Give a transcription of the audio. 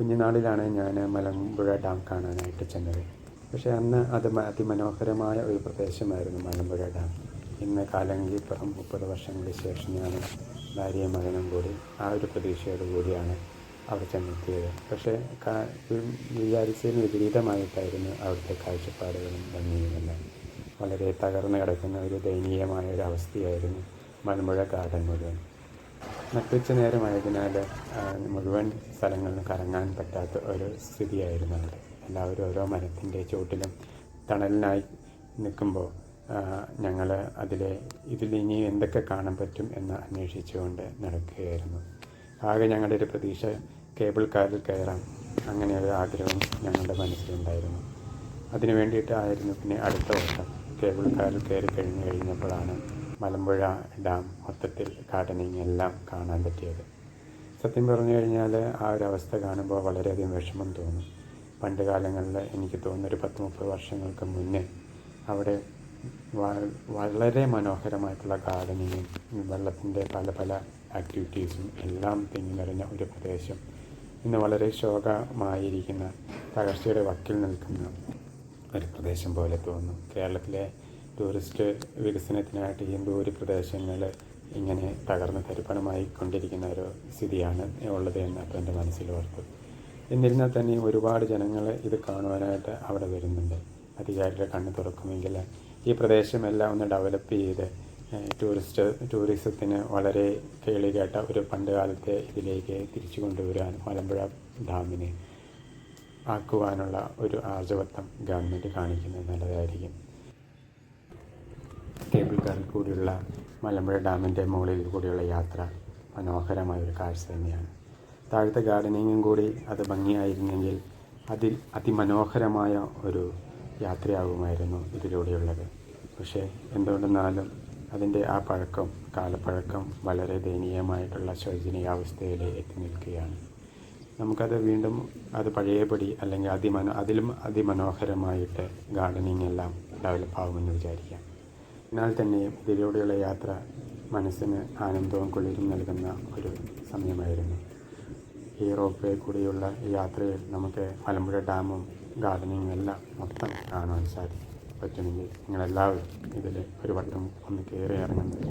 കുഞ്ഞുനാളിലാണ് ഞാൻ മലമ്പുഴ ഡാം കാണാനായിട്ട് ചെന്നത്. പക്ഷേ അന്ന് അത് അതിമനോഹരമായ ഒരു പ്രദേശമായിരുന്നു മലമ്പുഴ ഡാം. ഇന്ന് കാലങ്ങിപ്പുറം മുപ്പത് വർഷങ്ങൾക്ക് ശേഷം ഞാൻ ഭാര്യയും മകനും കൂടി ആ ഒരു പ്രതീക്ഷയോട് കൂടിയാണ് അവിടെ ചെന്നെത്തിയത്. പക്ഷേ വിചാരിച്ചതിന് വിപരീതമായിട്ടായിരുന്നു അവിടുത്തെ കാഴ്ചപ്പാടുകളും ഭംഗിയുമെല്ലാം വളരെ തകർന്നു കിടക്കുന്ന ഒരു ദയനീയമായ ഒരു അവസ്ഥയായിരുന്നു മലമ്പുഴ ഗാർഡൻ മുഴുവൻ. നട്ടുച്ച നേരമായതിനാൽ മുഴുവൻ സ്ഥലങ്ങളിലും കറങ്ങാൻ പറ്റാത്ത ഒരു സ്ഥിതിയായിരുന്നു അവിടെ. എല്ലാവരും ഓരോ മരത്തിന്റെ ചുവട്ടിലും തണലിനായി നിൽക്കുമ്പോൾ ഞങ്ങൾ അതിലെ ഇതിൽ ഇനി എന്തൊക്കെ കാണാൻ പറ്റും എന്ന് അന്വേഷിച്ചുകൊണ്ട് നടക്കുകയായിരുന്നു. ആകെ ഞങ്ങളുടെ ഒരു പ്രതീക്ഷ കേബിൾ കാറിൽ കയറാം. അങ്ങനെ ഒരു ആഗ്രഹം ഞങ്ങളുടെ മനസ്സിലുണ്ടായിരുന്നു. അതിനു വേണ്ടിയിട്ടായിരുന്നു പിന്നെ അടുത്ത വർഷം കേബിൾ കാറിൽ കയറി കഴിഞ്ഞ് കഴിഞ്ഞപ്പോഴാണ് മലമ്പുഴ ഡാം മൊത്തത്തിൽ ഗാർഡനിങ് എല്ലാം കാണാൻ പറ്റിയത്. സത്യം പറഞ്ഞു കഴിഞ്ഞാൽ ആ ഒരു അവസ്ഥ കാണുമ്പോൾ വളരെയധികം വിഷമം തോന്നും. പണ്ട് കാലങ്ങളിൽ എനിക്ക് തോന്നുന്ന ഒരു പത്ത് മുപ്പത് വർഷങ്ങൾക്ക് മുന്നേ അവിടെ വളരെ മനോഹരമായിട്ടുള്ള ഗാർഡനിങ്ങും വെള്ളത്തിന്റെ പല പല ആക്ടിവിറ്റീസും എല്ലാം തിങ്ങി നിറഞ്ഞ ഒരു പ്രദേശം. ഇന്ന് വളരെ ശോകമായിരിക്കുന്ന തകർച്ചയുടെ വക്കിൽ നിൽക്കുന്ന ഒരു പ്രദേശം പോലെ തോന്നും. കേരളത്തിലെ ടൂറിസ്റ്റ് വികസനത്തിനായിട്ട് ഈ ദൂര പ്രദേശങ്ങൾ ഇങ്ങനെ തകർന്ന് തരിപ്പണമായി കൊണ്ടിരിക്കുന്ന ഒരു സ്ഥിതിയാണ് ഉള്ളത് എന്ന് അപ്പോൾ എന്റെ മനസ്സിൽ ഓർത്തു എന്നിരുന്നാൽ തന്നെ ഒരുപാട് ജനങ്ങൾ ഇത് കാണുവാനായിട്ട് അവിടെ വരുന്നുണ്ട്. അധികാരികളെ കണ്ണ് തുറക്കുമെങ്കിൽ ഈ പ്രദേശമെല്ലാം ഒന്ന് ഡെവലപ്പ് ചെയ്ത് ടൂറിസ്റ്റ് ടൂറിസത്തിന് വളരെ കേളികേട്ട ഒരു പണ്ട് കാലത്തെ ഇതിലേക്ക് തിരിച്ചു കൊണ്ടുവരാൻ മലമ്പുഴ ഡാമിനെ ആക്കുവാനുള്ള ഒരു ആർജവത്വം ഗവൺമെന്റ് കാണിക്കുന്നത് നല്ലതായിരിക്കും. കേബിൾ കാറിൽ കൂടിയുള്ള മലമ്പുഴ ഡാമിന്റെ മുകളിൽ കൂടിയുള്ള യാത്ര മനോഹരമായ ഒരു കാഴ്ച തന്നെയാണ്. താഴത്തെ ഗാർഡനിങ്ങും കൂടി അത് ഭംഗിയായിരുന്നെങ്കിൽ അതിൽ അതിമനോഹരമായ ഒരു യാത്രയാകുമായിരുന്നു ഇതിലൂടെയുള്ളത്. പക്ഷേ എന്തുകൊണ്ടെന്നാലും അതിന്റെ ആ പഴക്കം കാലപ്പഴക്കം വളരെ ദയനീയമായിട്ടുള്ള ശോചനീയാവസ്ഥയിൽ എത്തി നിൽക്കുകയാണ്. നമുക്കത് വീണ്ടും അത് പഴയപടി അല്ലെങ്കിൽ അതിമനോ അതിലും അതിമനോഹരമായിട്ട് ഗാർഡനിങ് എല്ലാം ഡെവലപ്പ് ആകുമെന്ന് വിചാരിക്കാം. എന്നാൽ തന്നെയും ഇതിലൂടെയുള്ള യാത്ര മനസ്സിന് ആനന്ദവും കുളിരും നൽകുന്ന ഒരു സമയമായിരുന്നു. ഈ റോപ്പ് കൂടിയുള്ള യാത്രയിൽ നമുക്ക് മലമ്പുഴ ഡാമും ഗാർഡനിങ്ങും എല്ലാം മൊത്തം കാണുവാൻ സാധിക്കും. പറ്റുമെങ്കിൽ നിങ്ങളെല്ലാവരും ഇതിൽ ഒരു വട്ടം ഒന്ന് കയറി ഇറങ്ങുന്നത്